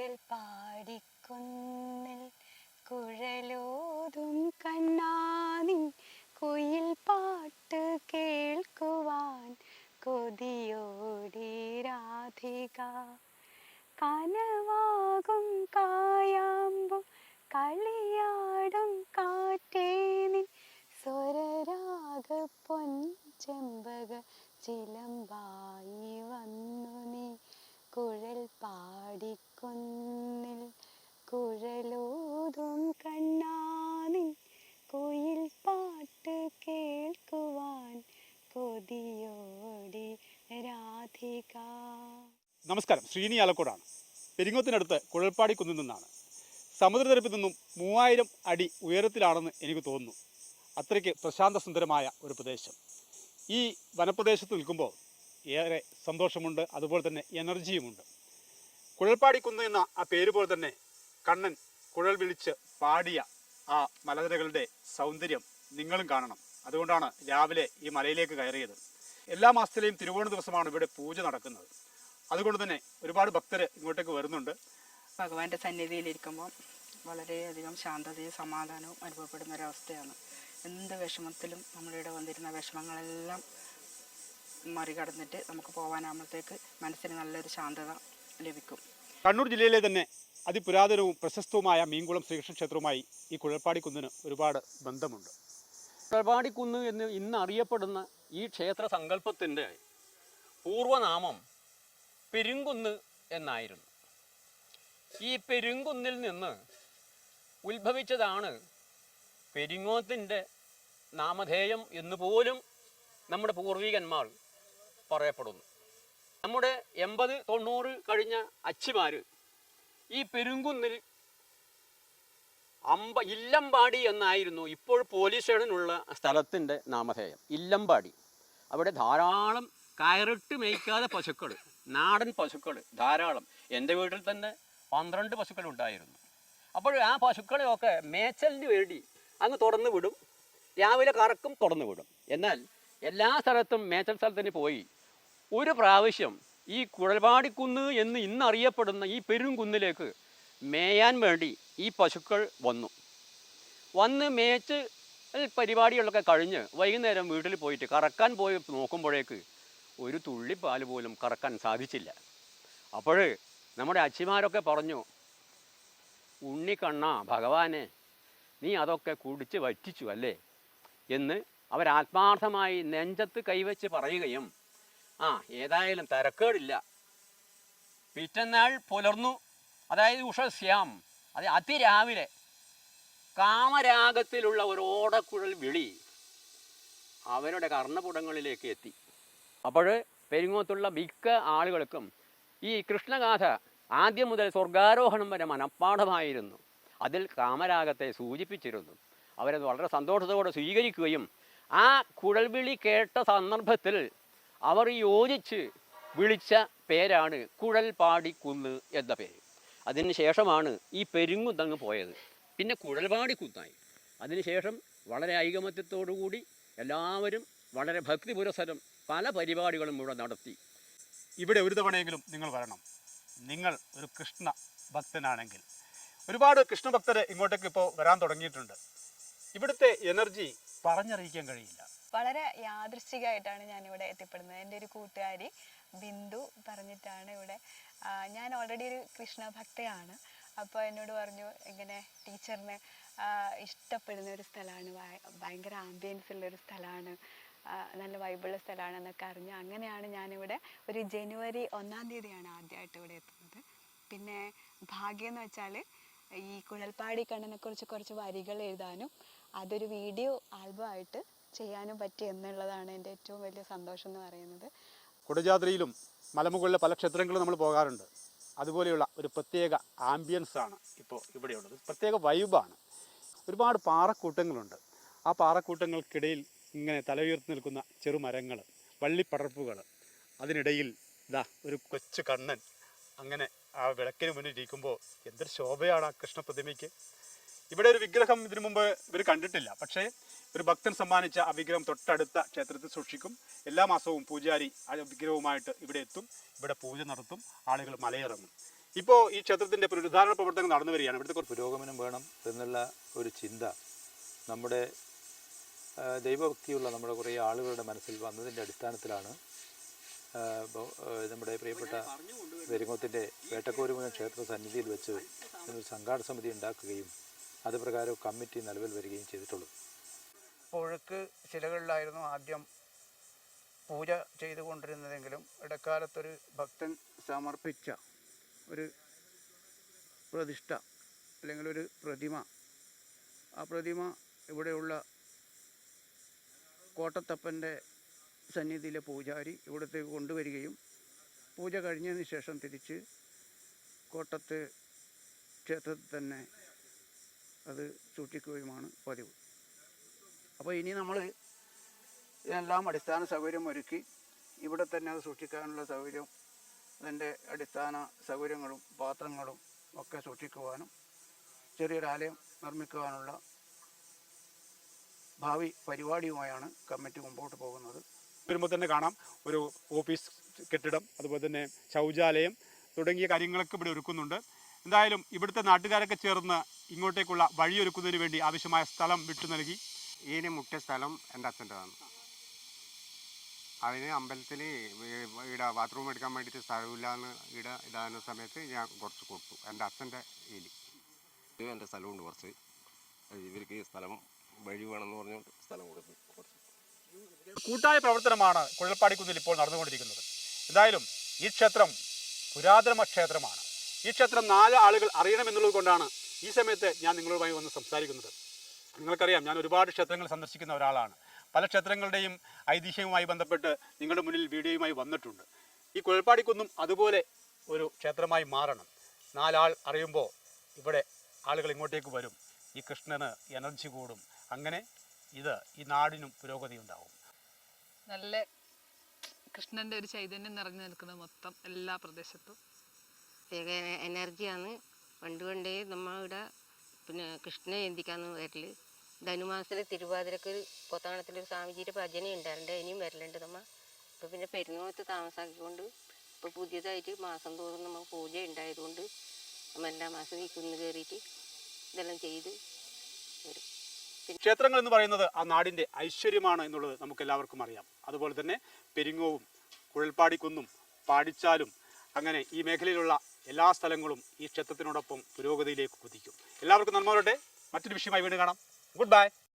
കുഴൽ പാടിക്കുന്നിൽ കുഴലോതും കണ്ണാനി കുയിൽ പാട്ട് കേൾക്കുവാൻ കൊതിയോടി രാധിക. കനവാകും കായാമ്പു കളിയാടും കാറ്റേനി സ്വരരാഗ പൊൻചെമ്പക ചിലമ്പായി വന്നു നീ കുഴൽ പാടിക്കുന്നിൽ കുഴലൂതും കണ്ണാനിൻ കുയിൽ പാട്ട് കേൾക്കുവാൻ കൊതിയോടി രാധിക നമസ്കാരം. ശ്രീനി ആലക്കോടാണ്. പെരിങ്ങോത്തിനടുത്ത് കുഴൽപ്പാടി കുന്നിൽ നിന്നാണ്. സമുദ്രനിരപ്പിൽ നിന്നും മൂവായിരം അടി ഉയരത്തിലാണെന്ന് എനിക്ക് തോന്നുന്നു. അത്രയ്ക്ക് പ്രശാന്ത സുന്ദരമായ ഒരു പ്രദേശം. ഈ വനപ്രദേശത്ത് നിൽക്കുമ്പോൾ ഏറെ സന്തോഷമുണ്ട്. അതുപോലെ തന്നെ എനർജിയുമുണ്ട്. കുഴൽപ്പാടി കുന്ന് എന്ന ആ പേര് പോലെ തന്നെ കണ്ണൻ കുഴൽ വിളിച്ച് പാടിയ ആ മലനിരകളുടെ സൗന്ദര്യം നിങ്ങളും കാണണം. അതുകൊണ്ടാണ് രാവിലെ ഈ മലയിലേക്ക് കയറിയത്. എല്ലാ മാസത്തിലെയും തിരുവോണ ദിവസമാണ് ഇവിടെ പൂജ നടക്കുന്നത്. അതുകൊണ്ട് തന്നെ ഒരുപാട് ഭക്തർ ഇങ്ങോട്ടേക്ക് വരുന്നുണ്ട്. ഭഗവാന്റെ സന്നിധിയിലിരിക്കുമ്പോൾ വളരെയധികം ശാന്തതയും സമാധാനവും അനുഭവപ്പെടുന്ന ഒരവസ്ഥയാണ് എന്ത് വിഷമത്തിലും നമ്മളിവിടെ വന്നിരുന്ന വിഷമങ്ങളെല്ലാം മറികടന്നിട്ട് നമുക്ക് പോകാനാകുമ്പോഴത്തേക്ക് മനസ്സിന് നല്ലൊരു ശാന്തത ലഭിക്കും. കണ്ണൂർ ജില്ലയിലെ തന്നെ അതിപുരാതനവും പ്രശസ്തവുമായ മീൻകുളം ശ്രീകൃഷ്ണ ക്ഷേത്രവുമായി ഈ കുഴൽപ്പാടി കുന്നിന് ഒരുപാട് ബന്ധമുണ്ട്. കുന്ന് എന്ന് ഇന്ന് അറിയപ്പെടുന്ന ഈ ക്ഷേത്ര സങ്കല്പത്തിന്റെ പൂർവനാമം പെരുങ്കുന്ന് എന്നായിരുന്നു. ഈ പെരുങ്കുന്നിൽ നിന്ന് ഉത്ഭവിച്ചതാണ് പെരിങ്ങോത്തിന്റെ നാമധേയം എന്ന് പോലും നമ്മുടെ പൂർവികന്മാർ പറയപ്പെടുന്നു. നമ്മുടെ എൺപത് തൊണ്ണൂറ് കഴിഞ്ഞ അച്ചിമാർ ഈ പെരുങ്കുന്നിൽ അമ്പ ഇല്ലമ്പാടി എന്നായിരുന്നു ഇപ്പോൾ പോലീസ് സ്റ്റേഷനുള്ള സ്ഥലത്തിന്റെ നാമധേയം. ഇല്ലമ്പാടി. അവിടെ ധാരാളം കയറിട്ട് മേയ്ക്കാതെ പശുക്കൾ നാടൻ പശുക്കൾ ധാരാളം. എന്റെ വീട്ടിൽ തന്നെ പന്ത്രണ്ട് പശുക്കൾ ഉണ്ടായിരുന്നു. അപ്പോൾ ആ പശുക്കളെയൊക്കെ മേച്ചലിന് വേണ്ടി അങ്ങ് തുറന്നു വിടും. രാവിലെ കറക്കും തുറന്നു വിടും. എന്നാൽ എല്ലാ സ്ഥലത്തും മേച്ചൽ സ്ഥലത്തിന് പോയി ഒരു പ്രാവശ്യം ഈ കുഴൽപാടിക്കുന്ന് എന്ന് ഇന്നറിയപ്പെടുന്ന ഈ പെരുംകുന്നിലേക്ക് മേയാൻ വേണ്ടി ഈ പശുക്കൾ വന്നു. വന്ന് മേച്ച് പരിപാടികളൊക്കെ കഴിഞ്ഞ് വൈകുന്നേരം വീട്ടിൽ പോയിട്ട് കറക്കാൻ പോയി നോക്കുമ്പോഴേക്ക് ഒരു തുള്ളി പാൽ പോലും കറക്കാൻ സാധിച്ചില്ല. അപ്പോൾ നമ്മുടെ അച്ചിമാരൊക്കെ പറഞ്ഞു ഉണ്ണിക്കണ്ണ ഭഗവാനെ നീ അതൊക്കെ കുടിച്ച് വറ്റിച്ചു അല്ലേ? എന്ന് അവരാത്മാർത്ഥമായി നെഞ്ചത്ത് കൈവച്ച് പറയുകയും ആ ഏതായാലും തിരക്കേടില്ല. പിറ്റന്നാൾ പുലർന്നു. അതായത് ഉഷസ്യാം അത് അതിരാവിലെ കാമരാഗത്തിലുള്ള ഒരു ഓടക്കുഴൽ വിളി അവരുടെ കർണപുടങ്ങളിലേക്ക് എത്തി. അപ്പോൾ പെരിങ്ങോത്തുള്ള മിക്ക ആളുകൾക്കും ഈ കൃഷ്ണഗാഥ ആദ്യം മുതൽ സ്വർഗാരോഹണം വരെ മനഃപ്പാഠമായിരുന്നു. അതിൽ കാമരാഗത്തെ സൂചിപ്പിച്ചിരുന്നു. അവരത് വളരെ സന്തോഷത്തോടെ സ്വീകരിക്കുകയും ആ കുഴൽവിളി കേട്ട സന്ദർഭത്തിൽ അവർ യോജിച്ച് വിളിച്ച പേരാണ് കുഴൽപാടി കുന്ന് എന്ന പേര്. അതിന് ശേഷമാണ് ഈ പെരുങ്ങുതങ്ങ് പോയത്. പിന്നെ കുഴൽപാടി കുന്നായി അതിനുശേഷം വളരെ ഐകമത്യത്തോടുകൂടി എല്ലാവരും വളരെ ഭക്തി പുരസരം പല പരിപാടികളും ഇവിടെ നടത്തി. ഇവിടെ ഒരു തവണയെങ്കിലും നിങ്ങൾ വരണം. നിങ്ങൾ ഒരു കൃഷ്ണ ഭക്തനാണെങ്കിൽ. ഒരുപാട് കൃഷ്ണഭക്തർ ഇങ്ങോട്ടേക്ക് ഇപ്പോൾ വരാൻ തുടങ്ങിയിട്ടുണ്ട്. ഇവിടുത്തെ എനർജി പറഞ്ഞറിയിക്കാൻ കഴിയില്ല. വളരെ യാദൃശ്ചികമായിട്ടാണ് ഞാൻ ഇവിടെ എത്തിപ്പെടുന്നത്. എന്റെ ഒരു കൂട്ടുകാരി ബിന്ദു പറഞ്ഞിട്ടാണ് ഇവിടെ. ഞാൻ ഓൾറെഡി ഒരു കൃഷ്ണ ഭക്തയാണ്. അപ്പോൾ എന്നോട് പറഞ്ഞു ഇങ്ങനെ ടീച്ചറിന് ഇഷ്ടപ്പെടുന്ന ഒരു സ്ഥലമാണ്. ഭയങ്കര ആംബിയൻസ് ഉള്ള ഒരു സ്ഥലമാണ്. നല്ല വൈബുള്ള സ്ഥലമാണ് എന്നൊക്കെ അറിഞ്ഞു അങ്ങനെയാണ് ഞാനിവിടെ ഒരു ജനുവരി ഒന്നാം തീയതിയാണ് ആദ്യമായിട്ട് ഇവിടെ എത്തുന്നത്. പിന്നെ ഭാഗ്യം എന്ന് വെച്ചാൽ ഈ കുഴൽപ്പാടി കണ്ണനെക്കുറിച്ച് കുറച്ച് വരികൾ എഴുതാനും അതൊരു വീഡിയോ ആൽബമായിട്ട് ചെയ്യാനും പറ്റി എന്നുള്ളതാണ് എന്റെ ഏറ്റവും വലിയ സന്തോഷം എന്ന് പറയുന്നത്. കുടജാദ്രിയിലും മലമുകളിലെ പല ക്ഷേത്രങ്ങളും നമ്മൾ പോകാറുണ്ട്. അതുപോലെയുള്ള ഒരു പ്രത്യേക ആംബിയൻസ് ആണ് ഇപ്പോൾ ഇവിടെയുള്ളത്. പ്രത്യേക വൈബാണ് ഒരുപാട് പാറക്കൂട്ടങ്ങളുണ്ട്. ആ പാറക്കൂട്ടങ്ങൾക്കിടയിൽ ഇങ്ങനെ തല ഉയർത്തി നിൽക്കുന്ന ചെറുമരങ്ങൾ വള്ളിപ്പടർപ്പുകൾ അതിനിടയിൽ ഇതാ ഒരു കൊച്ചു കണ്ണൻ അങ്ങനെ ആ വിളക്കിന് മുന്നിൽ ഇരിക്കുമ്പോൾ എന്തൊരു ശോഭയാണ് ആ കൃഷ്ണ പ്രതിമയ്ക്ക്. ഇവിടെ ഒരു വിഗ്രഹം ഇതിനു മുമ്പ് ഇവർ കണ്ടിട്ടില്ല. പക്ഷേ ഒരു ഭക്തൻ സമ്മാനിച്ച ആ വിഗ്രഹം തൊട്ടടുത്ത ക്ഷേത്രത്തിൽ സൂക്ഷിക്കും. എല്ലാ മാസവും പൂജാരി ആ വിഗ്രഹവുമായിട്ട് ഇവിടെ എത്തും. ഇവിടെ പൂജ നടത്തും. ആളുകൾ മലയിറങ്ങും. ഇപ്പോൾ ഈ ക്ഷേത്രത്തിന്റെ പുനരുദ്ധാരണ പ്രവർത്തനങ്ങൾ നടന്നു വരികയാണ്. ഇവിടുത്തെ പുരോഗമനം വേണം എന്നുള്ള ഒരു ചിന്ത നമ്മുടെ ദൈവഭക്തിയുള്ള നമ്മുടെ കുറേ ആളുകളുടെ മനസ്സിൽ വന്നതിന്റെ അടിസ്ഥാനത്തിലാണ് നമ്മുടെ പ്രിയപ്പെട്ട പെരിങ്ങോത്തിന്റെ വേട്ടക്കോരുമുഖം ക്ഷേത്ര സന്നിധിയിൽ വെച്ച് ഒരു സംഘാടന സമിതി ഉണ്ടാക്കുകയും അത് പ്രകാരം കമ്മിറ്റി നിലവിൽ വരികയും ചെയ്തിട്ടുള്ളൂ. പുഴക്ക് ശിലകളിലായിരുന്നു ആദ്യം പൂജ ചെയ്തുകൊണ്ടിരുന്നതെങ്കിലും ഇടക്കാലത്തൊരു ഭക്തൻ സമർപ്പിച്ച ഒരു പ്രതിഷ്ഠ അല്ലെങ്കിൽ ഒരു പ്രതിമ ആ പ്രതിമ ഇവിടെയുള്ള കോട്ടത്തപ്പന്റെ സന്നിധിയിലെ പൂജാരി ഇവിടത്തേക്ക് കൊണ്ടുവരികയും പൂജ കഴിഞ്ഞതിന് ശേഷം തിരിച്ച് കോട്ടത്ത് ക്ഷേത്രത്തിൽ തന്നെ അത് സൂക്ഷിക്കുകയുമാണ് പതിവ്. അപ്പോൾ ഇനി നമ്മൾ ഇതെല്ലാം അടിസ്ഥാന സൗകര്യം ഒരുക്കി ഇവിടെ തന്നെ അത് സൂക്ഷിക്കാനുള്ള സൗകര്യം അതിന്റെ അടിസ്ഥാന സൗകര്യങ്ങളും പാത്രങ്ങളും ഒക്കെ സൂക്ഷിക്കുവാനും ചെറിയൊരാലയം നിർമ്മിക്കുവാനുള്ള ഭാവി പരിപാടിയുമായാണ് കമ്മിറ്റി മുമ്പോട്ട് പോകുന്നത്. വരുമ്പോൾ തന്നെ കാണാം ഒരു ഓഫീസ് കെട്ടിടം അതുപോലെ തന്നെ ശൗചാലയം തുടങ്ങിയ കാര്യങ്ങളൊക്കെ ഇവിടെ ഒരുക്കുന്നുണ്ട്. എന്തായാലും ഇവിടുത്തെ നാട്ടുകാരൊക്കെ ചേർന്ന് ഇങ്ങോട്ടേക്കുള്ള വഴിയൊരുക്കുന്നതിന് വേണ്ടി ആവശ്യമായ സ്ഥലം വിട്ടു നൽകി. ഇതിന് മുട്ട സ്ഥലം? എന്റെ അച്ഛന്റെതാണ്. അതിന് അമ്പലത്തിൽ ഇവിടെ ബാത്റൂം എടുക്കാൻ വേണ്ടിയിട്ട് സ്ഥലമില്ല എന്ന് ഇവിടെ ഇതാകുന്ന സമയത്ത് ഞാൻ കുറച്ച് കൊടുത്തു. എന്റെ അച്ഛന്റെ ഇതിൽ ഇത് എന്റെ സ്ഥലമുണ്ട് കുറച്ച്. ഇവർക്ക് ഈ സ്ഥലം വഴി വേണമെന്ന് പറഞ്ഞുകൊണ്ട് സ്ഥലം കൊടുത്തു കൂട്ടായ പ്രവർത്തനമാണ് കുഴൽപ്പാടി കുന്നിൽ ഇപ്പോൾ നടന്നുകൊണ്ടിരിക്കുന്നത്. എന്തായാലും ഈ ക്ഷേത്രം പുരാതന ക്ഷേത്രമാണ്. ഈ ക്ഷേത്രം നാല് ആളുകൾ അറിയണമെന്നുള്ളത് കൊണ്ടാണ് ഈ സമയത്ത് ഞാൻ നിങ്ങളുമായി വന്ന് സംസാരിക്കുന്നത്. നിങ്ങൾക്കറിയാം ഞാൻ ഒരുപാട് ക്ഷേത്രങ്ങൾ സന്ദർശിക്കുന്ന ഒരാളാണ്. പല ക്ഷേത്രങ്ങളുടെയും ഐതിഹ്യവുമായി ബന്ധപ്പെട്ട് നിങ്ങളുടെ മുന്നിൽ വീഡിയോയുമായി വന്നിട്ടുണ്ട്. ഈ കുഴൽപ്പാടിക്കുന്നും അതുപോലെ ഒരു ക്ഷേത്രമായി മാറണം. നാലാൾ അറിയുമ്പോൾ ഇവിടെ ആളുകൾ ഇങ്ങോട്ടേക്ക് വരും. ഈ കൃഷ്ണന് എനർജി കൂടും. അങ്ങനെ ഇത് ഈ നാടിനും പുരോഗതി ഉണ്ടാവും. നല്ല കൃഷ്ണന്റെ ഒരു ചൈതന്യം നിറഞ്ഞു നിൽക്കുന്നത് മൊത്തം എല്ലാ പ്രദേശത്തും. എനർജിയാണ്. പണ്ട് നമ്മൾ നമ്മ ഇവിടെ പിന്നെ കൃഷ്ണനെ എന്തിക്കാന്ന് വരൽ ധനുമാസത്തിൽ തിരുവാതിരക്ക് കൊത്താണത്തിൽ ഒരു സ്വാമിജിയുടെ ഭജന ഉണ്ടായിരുന്നു ഇനിയും വരലുണ്ട് നമ്മ. ഇപ്പോൾ പിന്നെ പെരുന്നോത്ത് താമസാക്കിക്കൊണ്ട് ഇപ്പോൾ പുതിയതായിട്ട് മാസം തോറും നമ്മൾ പൂജ ഉണ്ടായതുകൊണ്ട് നമ്മൾ എല്ലാ മാസം ഈ കുന്ന് കയറിയിട്ട് ഇതെല്ലാം ചെയ്ത് വരും. ക്ഷേത്രങ്ങൾ എന്ന് പറയുന്നത് ആ നാടിന്റെ ഐശ്വര്യമാണ് എന്നുള്ളത് നമുക്ക് എല്ലാവർക്കും അറിയാം. അതുപോലെ തന്നെ പെരിങ്ങോവും കുഴൽപ്പാടിക്കുന്നും പാടിച്ചാലും അങ്ങനെ ഈ മേഖലയിലുള്ള എല്ലാ സ്ഥലങ്ങളും ഈ ക്ഷേത്രത്തിനോടൊപ്പം പുരോഗതിയിലേക്ക് കുതിക്കും. എല്ലാവർക്കും നന്മ വരട്ടെ. മറ്റൊരു വിഷയമായി വീണ്ടും കാണാം. Good bye